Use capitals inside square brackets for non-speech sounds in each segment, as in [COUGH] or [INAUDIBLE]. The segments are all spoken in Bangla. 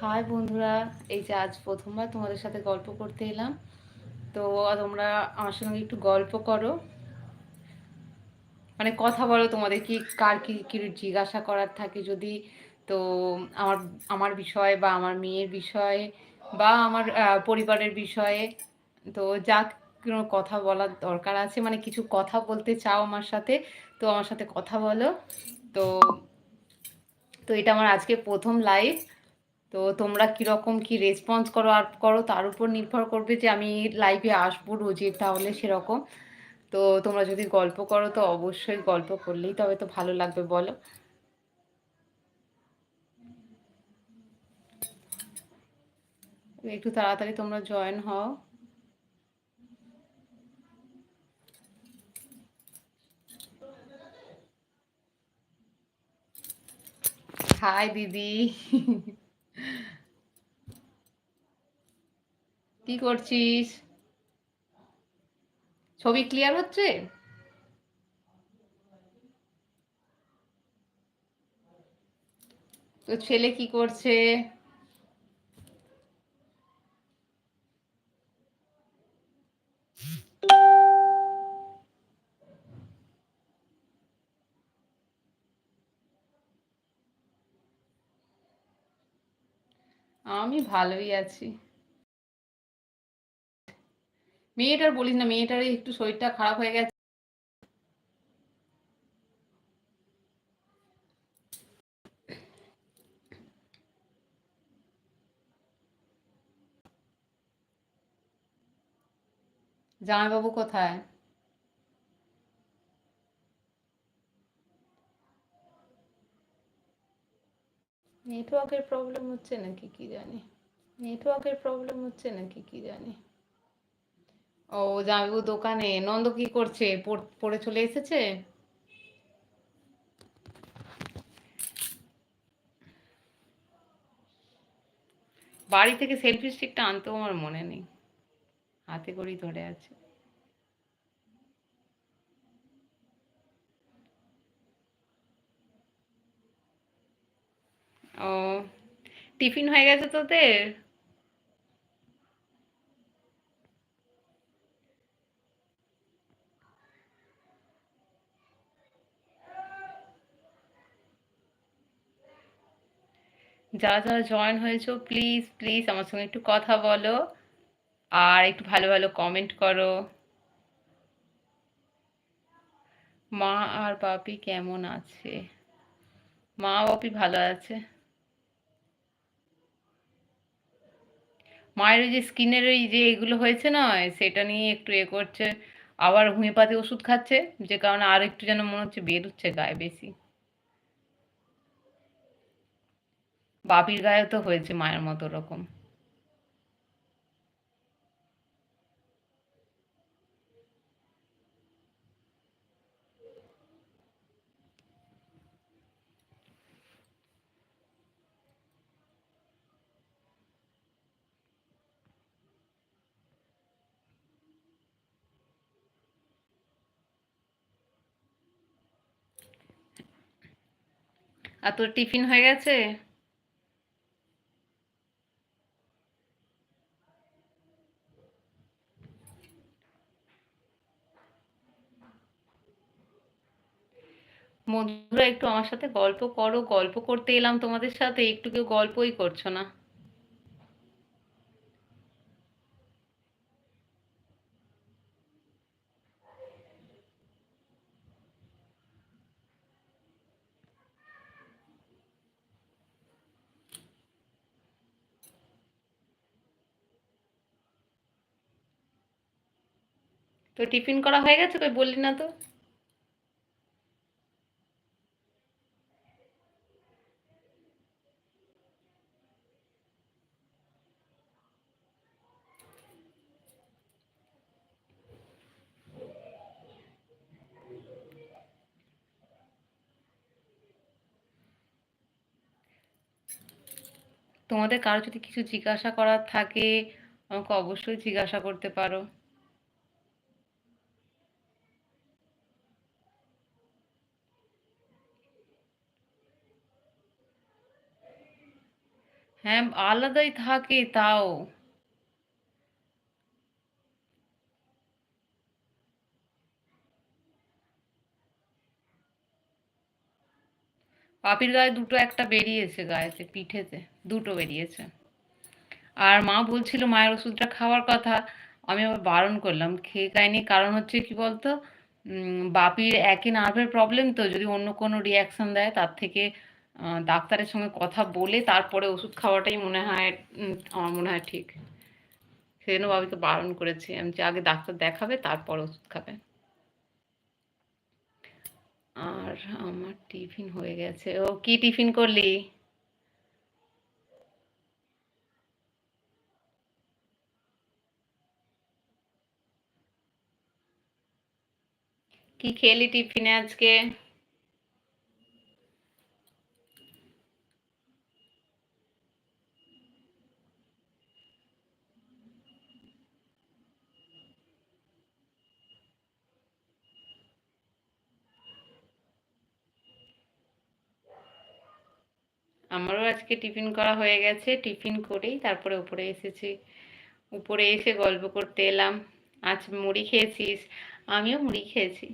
হাই বন্ধুরা, এই যে আজ প্রথমবার তোমাদের সাথে গল্প করতে এলাম। তো তোমরা আমার সঙ্গে একটু গল্প করো। মানে কথা বলো তোমাদের কি, কার কি কি জিজ্ঞাসা করার থাকে যদি? তো আমার আমার বিষয়ে বা আমার মেয়ের বিষয়ে বা আমার পরিবারের বিষয়ে। তো যা কোনো কথা বলার দরকার আছে। মানে কিছু কথা বলতে চাও আমার সাথে, তো আমার সাথে কথা বলো। তো তো এটা আমার আজকে প্রথম লাইভ তো তোমরা কীরকম কি রেসপন্স করো আর করো, তার উপর নির্ভর করবে যে আমি লাইভে আসব রোজের তাহলে সেরকম। তো তোমরা যদি গল্প করো তো অবশ্যই গল্প করলেই তবে তো ভালো লাগবে, বলো। একটু তাড়াতাড়ি তোমরা জয়েন হও। হাই দিদি। কি করছিস? ছবি ক্লিয়ার হচ্ছে? তো ছেলে কি করছে? আমি ভালোই আছি। মেয়েটার বলিস না, মেয়েটার একটু শরীরটা খারাপ হয়ে গেছে। জামাইবাবু কোথায়? নেটওয়ার্কের প্রবলেম হচ্ছে নাকি, কি জানি। নেটওয়ার্কের প্রবলেম হচ্ছে নাকি, কি জানি। ও জামাইবাবু দোকানে নন্দ কি করছে? পড়ে চলে এসেছে? বাড়ি থেকে সেলফি স্টিকটা আনতেও আমার মনে নেই। হাতে করেই ধরে আছে। ও, টিফিন হয়ে গেছে তোদের? যারা যারা জয়েন হয়েছো প্লিজ প্লিজ আমার সঙ্গে একটু কথা বলো আর একটু ভালো ভালো কমেন্ট করো। মা আর বাপি কেমন আছে? মা বাপি ভালো আছে? মায়ের ওই যে স্কিনের ওই যে এগুলো হয়েছে নয় সেটা নিয়ে একটু এ করছে। আবার হোমিওপ্যাথি ওষুধ খাচ্ছে, যে কারণে আর একটু যেন মনে হচ্ছে বেরোচ্ছে গায়ে বেশি। বাপির গায়ে তো হয়েছে মায়ের মতো রকম আর তোর টিফিন হয়ে গেছে? বন্ধুরা, একটু আমার সাথে গল্প করো। গল্প করতে এলাম তোমাদের সাথে, একটু কেউ গল্পই করছ না। তো টিফিন করা হয়ে গেছে? কই বললি না তো। তোমাদের কারও যদি কিছু জিজ্ঞাসা করার থাকে, আমাকে অবশ্যই জিজ্ঞাসা করতে পারো। হ্যাঁ আলাদাই থাকে তাও। পাপির গায়ে দুটো একটা বেরিয়েছে গায়েতে, পিঠেতে, দুটো বেরিয়েছে। আর মা বলছিল, মায়ের ওষুধটা খাওয়ার কথা। আমি আবার বারণ করলাম, খেয়ে খাইনি। কারণ হচ্ছে কি বলতো? বাপির একই নার্ভের প্রবলেম তো। যদি অন্য কোনো রিয়াকশন দেয়, তার থেকে ডাক্তারের সঙ্গে কথা বলে তারপরে ওষুধ খাওয়াটাই মনে হয় আমার মনে হয় ঠিক। সেই জন্য বাবিকে বারণ করেছি। আমি যে আগে ডাক্তার দেখাবে, তারপর ওষুধ খাবে। আর আমার টিফিন হয়ে গেছে। ও কি টিফিন করলি? কি খেলি টিফিনে আজকে? আমারও আজকে টিফিন করা হয়ে গেছে, টিফিন করেই তারপরে উপরে এসেছি। উপরে এসে গল্প করতে এলাম। আজ মুড়ি খেয়েছিস? আমিও মুড়ি খেয়েছি।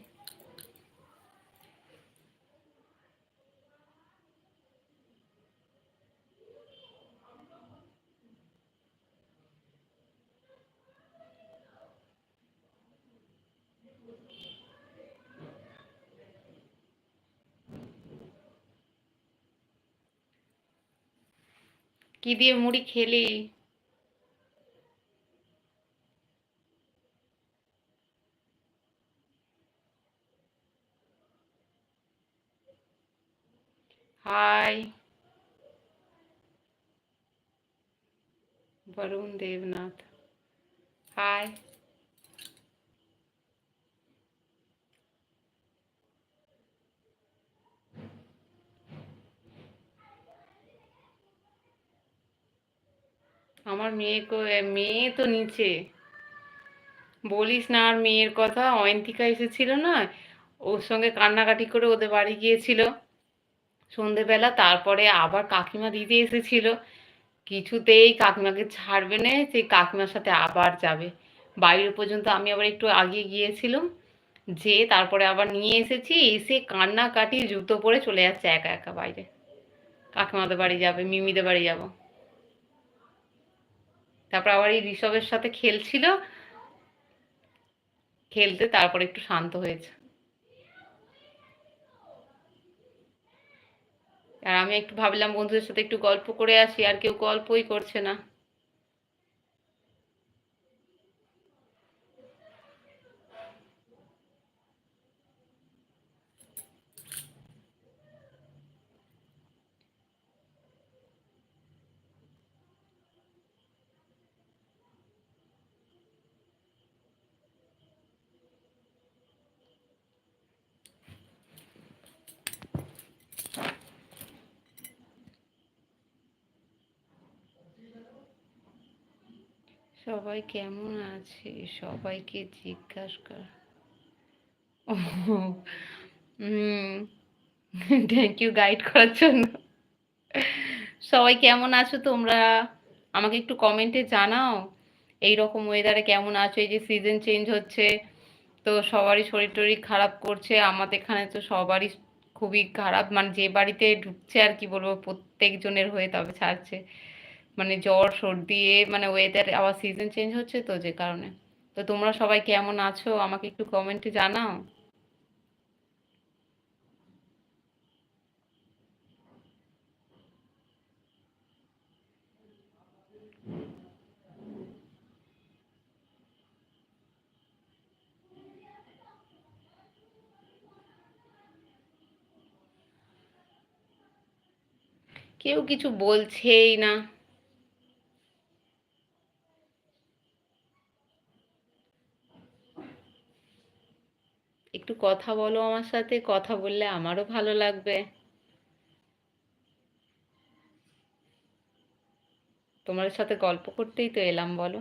কি দিয়ে মুড়ি খেলি হাই বরুণ দেবনাথ হাই আমার মেয়ে মেয়ে তো নিচে। বলিস না আর মেয়ের কথা, অয়ন্তিকা এসেছিল না, ওর সঙ্গে কান্নাকাটি করে ওদের বাড়ি গিয়েছিল। সন্ধেবেলা, তারপরে আবার কাকিমা দিদি এসেছিল। কিছুতেই কাকিমাকে ছাড়বে না, সেই কাকিমার সাথে আবার যাবে। বাইরে পর্যন্ত আমি আবার একটু আগিয়ে গিয়েছিলাম যে তারপরে আবার নিয়ে এসেছি, এসে কান্নাকাটি জুতো পরে চলে যাচ্ছে একা একা বাইরে। কাকিমাদের বাড়ি যাবে, মিমিদের বাড়ি যাব। তারপর আবার এই ঋষভের সাথে খেলছিল। খেলতে তারপর একটু শান্ত হয়েছে। আর আমি একটু ভাবলাম বন্ধুদের সাথে একটু গল্প করে আসি, আর কেউ গল্পই করছে না। সবাই কেমন আছে? সবাইকে জিজ্ঞাসা কর। থ্যাংক ইউ গাইড করার জন্য। সবাই কেমন আছো তোমরা? আমাকে একটু কমেন্টে জানাও। এই রকম ওয়েদারে কেমন আছো? এই যে সিজন চেঞ্জ হচ্ছে, তো সবারই শরীর টরীর খারাপ করছে। আমাদের এখানে তো সবারই খুবই খারাপ। মানে যে বাড়িতে ঢুকছে আর কি বলব, প্রত্যেকজনের হয়ে তবে ছাড়ছে। মানে জ্বর, সর্দি মানে ওয়েদার আবার সিজন চেঞ্জ হচ্ছে তো যে কারণে। তো তোমরা সবাই কেমন আছো? আমাকে একটু কমেন্টে জানাও। কেউ কিছু বলছেই না। একটু কথা বলো আমার সাথে, কথা বললে আমারও ভালো লাগবে। তোমার সাথে গল্প করতেই তো এলাম, বলো।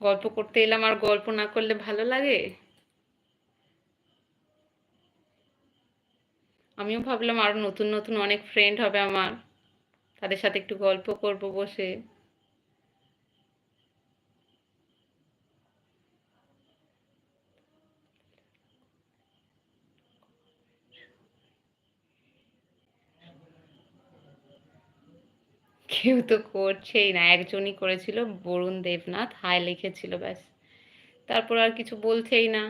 গল্প করতে এলাম আর গল্প না করলে ভালো লাগে? আমিও ভাবলাম আরও নতুন নতুন অনেক ফ্রেন্ড হবে আমার। তাদের সাথে একটু গল্প করব বসে। কেউ তো করছেই না। একজনই করেছিল, বরুণ দেবনাথ হাই লিখেছিল, ব্যাস। তারপর আর কিছু বলছেই না।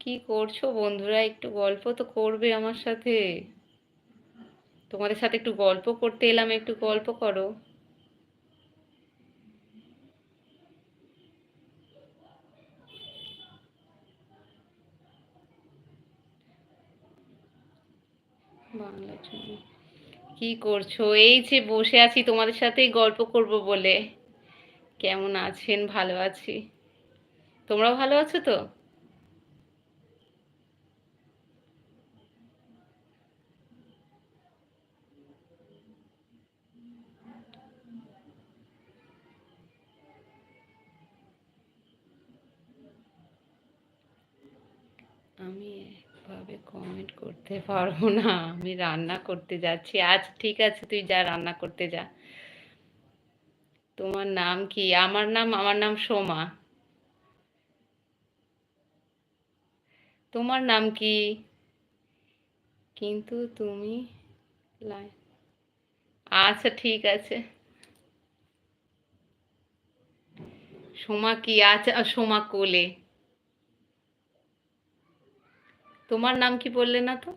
কি করছ বন্ধুরা? একটু গল্প তো করবে আমার সাথে। তোমাদের সাথে একটু গল্প করতে এলাম, একটু গল্প করো। কি করছ? এই যে বসে আছি, তোমাদের সাথেই গল্প করব বলে। কেমন আছেন? ভালো আছি। তোমরাও ভালো আছো তো? আমি একভাবে কমেন্ট করতে পারব না। আমি রান্না করতে যাচ্ছি। আজ ঠিক আছে, তুই যা, রান্না করতে যা। তোমার নাম কি? আমার নাম আমার নাম সোমা। তোমার নাম কি? কিন্তু তুমি আচ্ছা ঠিক আছে। সোমা কি? আচ্ছা সোমা কোলে। তোমার নাম কি বললে না তো?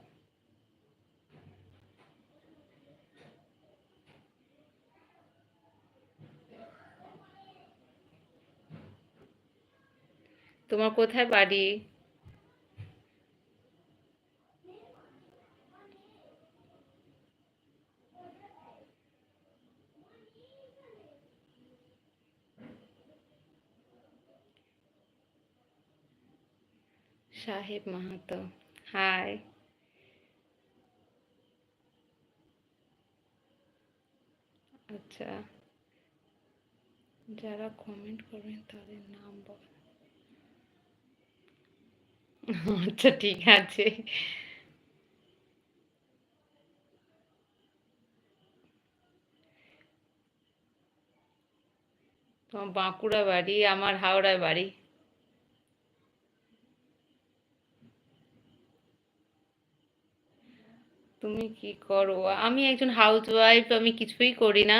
তোমার কোথায় বাড়ি? সাহেব মাহাতো। হাই আচ্ছা। যারা কমেন্ট করবেন তাদের নাম বল। আচ্ছা ঠিক আছে। তোমার বাঁকুড়া বাড়ি, আমার হাওড়ায় বাড়ি। তুমি কি করো? আমি একজন হাউস ওয়াইফ আমি কিছুই করি না।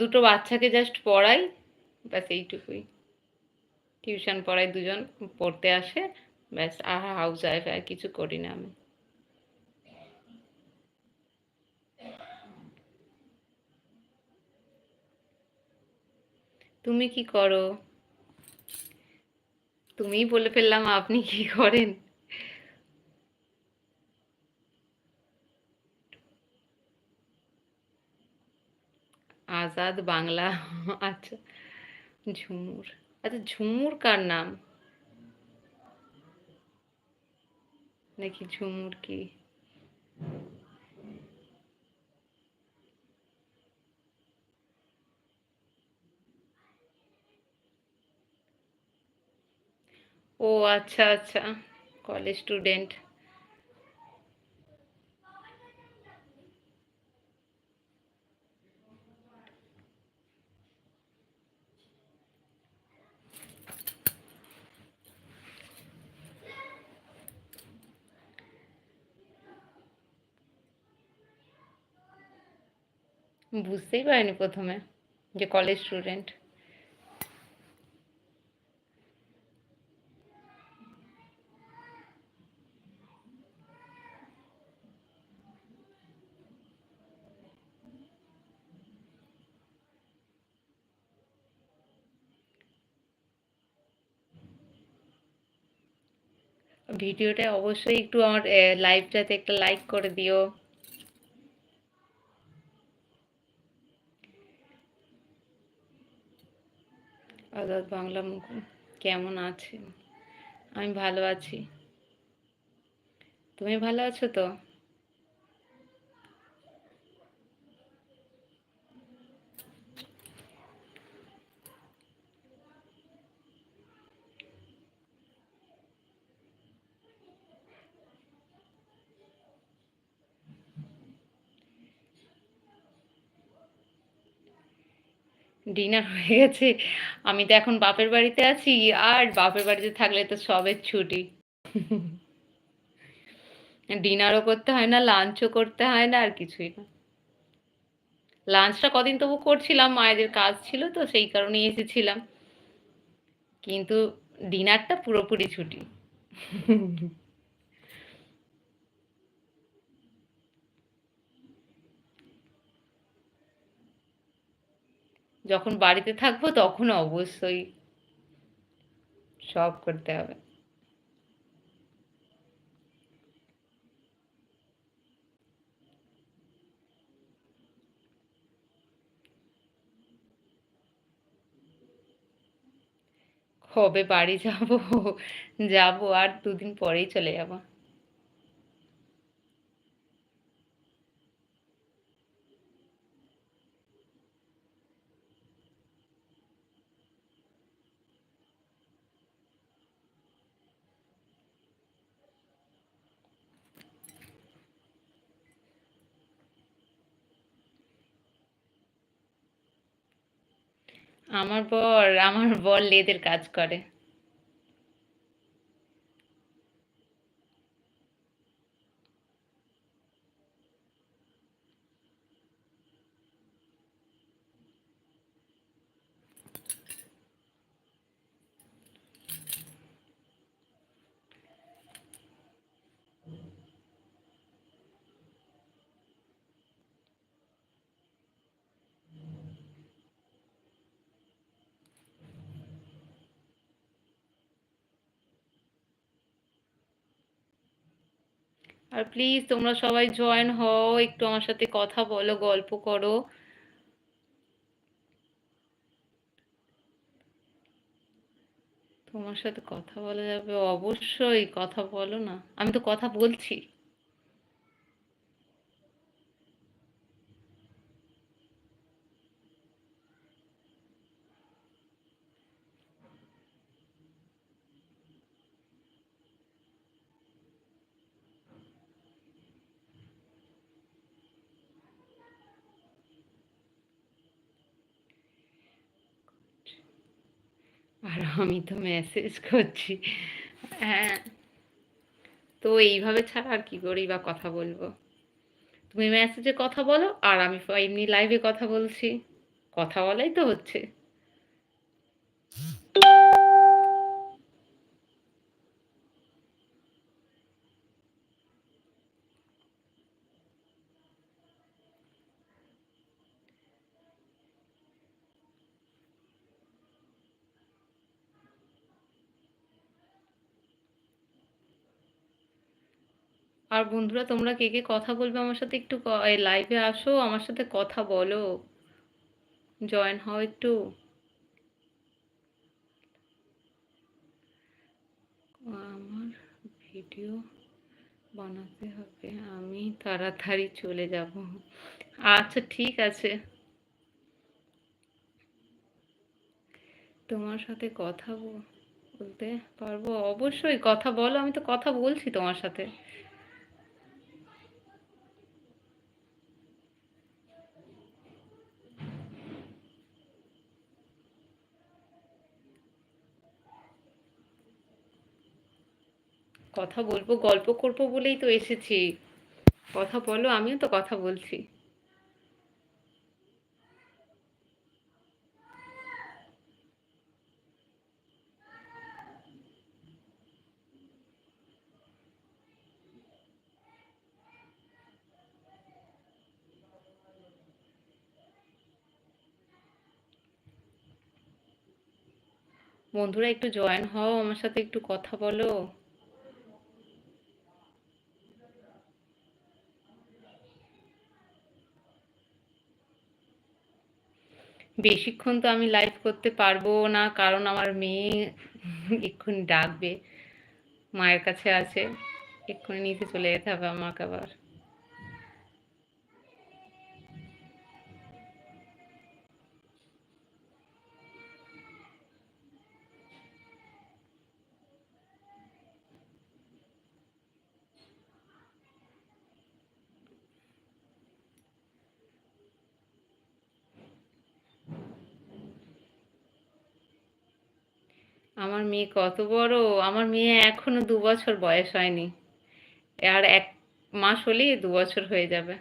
দুটো বাচ্চাকে জাস্ট পড়াই, ব্যাস এইটুকুই। টিউশন পড়াই, দুজন পড়তে আসে, ব্যাস আর হাউস ওয়াইফ আর কিছু করি না আমি। তুমি কি করো? তুমিই বলে ফেললাম, আপনি কি করেন? আজাদ বাংলা। আচ্ছা ঝুমুর। আচ্ছা ঝুমুর কার নাম? নাকি ঝুমুর কি। ও আচ্ছা আচ্ছা। College student. বুঝতেই পারিনি প্রথমে যে কলেজ স্টুডেন্ট ভিডিওটা অবশ্যই একটু আমার লাইভটাতে একটা লাইক করে দিও। আজাদ বাংলা মুখ কেমন আছেন আমি ভালো আছি। তুমি ভালো আছো তো? ডিনার [LAUGHS] হয়ে গেছে। আমি তো এখন বাপের বাড়িতে আছি আর বাপের বাড়িতে থাকলে তো সবের ছুটি। ডিনারও করতে হয় না লাঞ্চও করতে হয় না, আর কিছুই না। লাঞ্চটা কদিন তবু করছিলাম, মায়েদের কাজ ছিল তো, সেই কারণেই এসেছিলাম। কিন্তু ডিনারটা পুরোপুরি ছুটি। [LAUGHS] যখন বাড়িতে থাকব তখন অবশ্যই সব করতে হবে। কবে বাড়ি যাব? যাব আর দুদিন পরেই চলে যাব। আমার বর আমার বর লেদের কাজ করে। আর প্লিজ তোমরা সবাই জয়েন হও, একটু আমার সাথে কথা বলো, গল্প করো। তোমার সাথে কথা বলা যাবে? অবশ্যই কথা বলো না। আমি তো কথা বলছি আর আমি তো মেসেজ করছি। হ্যাঁ। তো এইভাবে ছাড়া আর কি করেই বা কথা বলব? তুমি মেসেজে কথা বলো আর আমি এমনি লাইভে কথা বলছি। কথা বলাই তো হচ্ছে। আর বন্ধুরা, তোমরা কে কে কথা বলবে আমার সাথে একটু লাইভে আসো, আমার সাথে কথা বলো। জয়েন হও একটু। আমার ভিডিও বানাতে হবে, আমি তাড়াতাড়ি চলে যাব। আচ্ছা ঠিক আছে। তোমার সাথে কথা বলতে পারব? অবশ্যই, কথা বলো, আমি তো কথা বলছি তোমার সাথে। কথা বলব, গল্প করব বলেই তো এসেছি। কথা বলো, আমিও তো কথা বলছি। বন্ধুরা একটু জয়েন হও, আমার সাথে একটু কথা বলো। বেশিক্ষণ তো আমি লাইভ করতে পারব না, কারণ আমার মেয়ে এক্ষুনি ডাকবে, মায়ের কাছে আছে, এক্ষুনি নিচে চলে যেতে হবে আমাকে আবার। আমার মেয়ে কত বড়? আমার মেয়ে এখনও দু বছর বয়স হয়নি। আর এক মাস হলেই দু বছর হয়ে যাবে।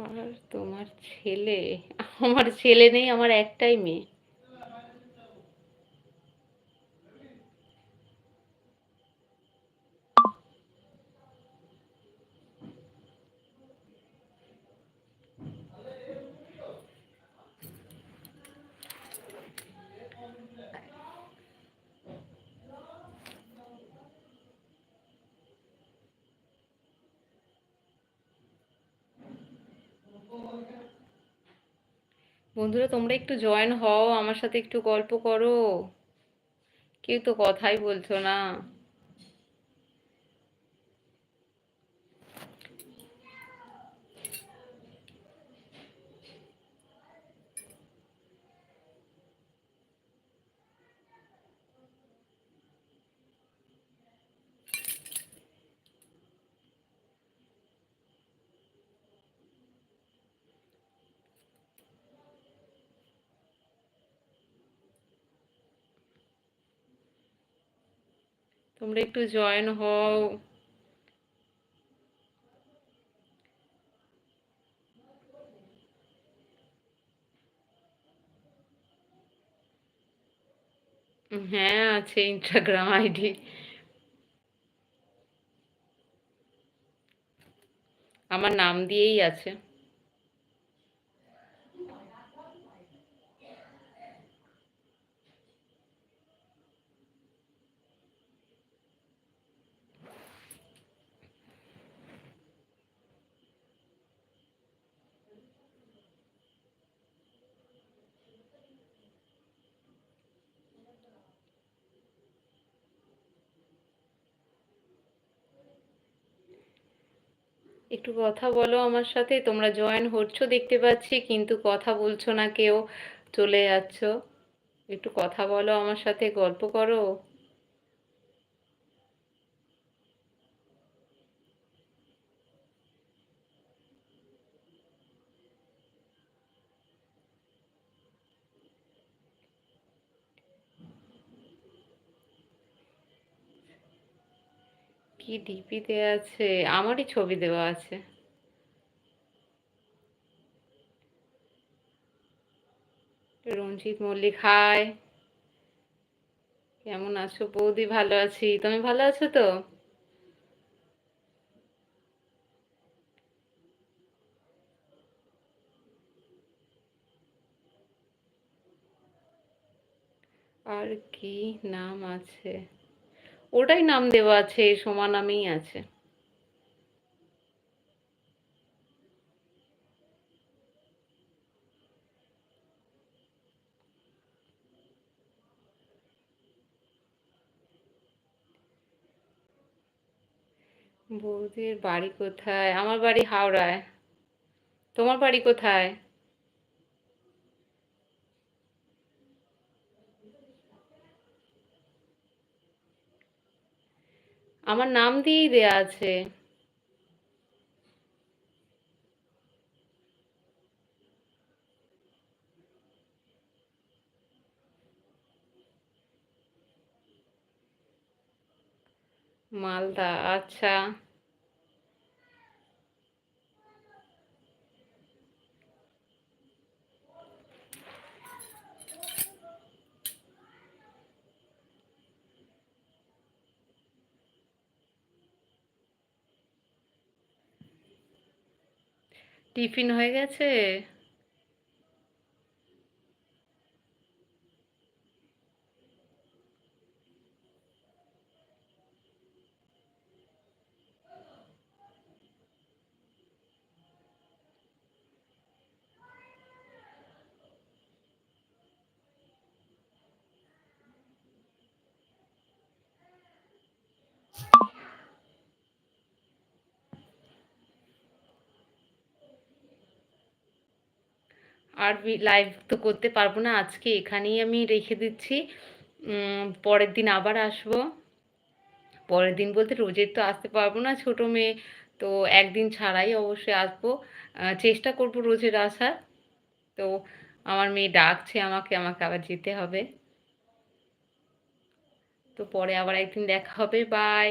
আর তোমার ছেলে আমার ছেলে নেই আমার একটাই মেয়ে। বন্ধুরা, তোমরা একটু জয়েন হও, আমার সাথে একটু গল্প করো। কেউ তো কথাই বলছো না। তোমরা একটু জয়েন হও। হ্যাঁ আছে ইনস্টাগ্রাম আইডি আমার নাম দিয়েই আছে। একটু কথা বলো আমার সাথে। তোমরা জয়েন হচ্ছ, দেখতে পাচ্ছি, কিন্তু কথা বলছো না কেউ। চলে যাচ্ছ। একটু কথা বলো আমার সাথে, গল্প করো। কি ডিপি দেওয়া আছে? আমারই ছবি দেওয়া আছে। রঞ্জিত মল্লিক, হাই। কেমন আছো বৌদি? ভালো আছি। তুমি ভালো আছো তো? আর কি নাম আছে? ওটাই নাম দেওয়া আছে সোমা নামেই আছে। বৌদির বাড়ি কোথায়? আমার বাড়ি হাওড়ায়। তোমার বাড়ি কোথায়? আমার নাম দিয়েই দেয়া আছে। মালদা আচ্ছা। টিফিন হয়ে গেছে? আর লাইভ তো করতে পারব না, আজকে এখানেই আমি রেখে দিচ্ছি। পরের দিন আবার আসব। পরের দিন বলতে রোজের তো আসতে পারব না ছোটো মেয়ে, তো একদিন ছাড়াই অবশ্যই আসব। চেষ্টা করব রোজের আসার। তো আমার মেয়ে ডাকছে আমাকে আমাকে আবার যেতে হবে। তো পরে আবার একদিন দেখা হবে বাই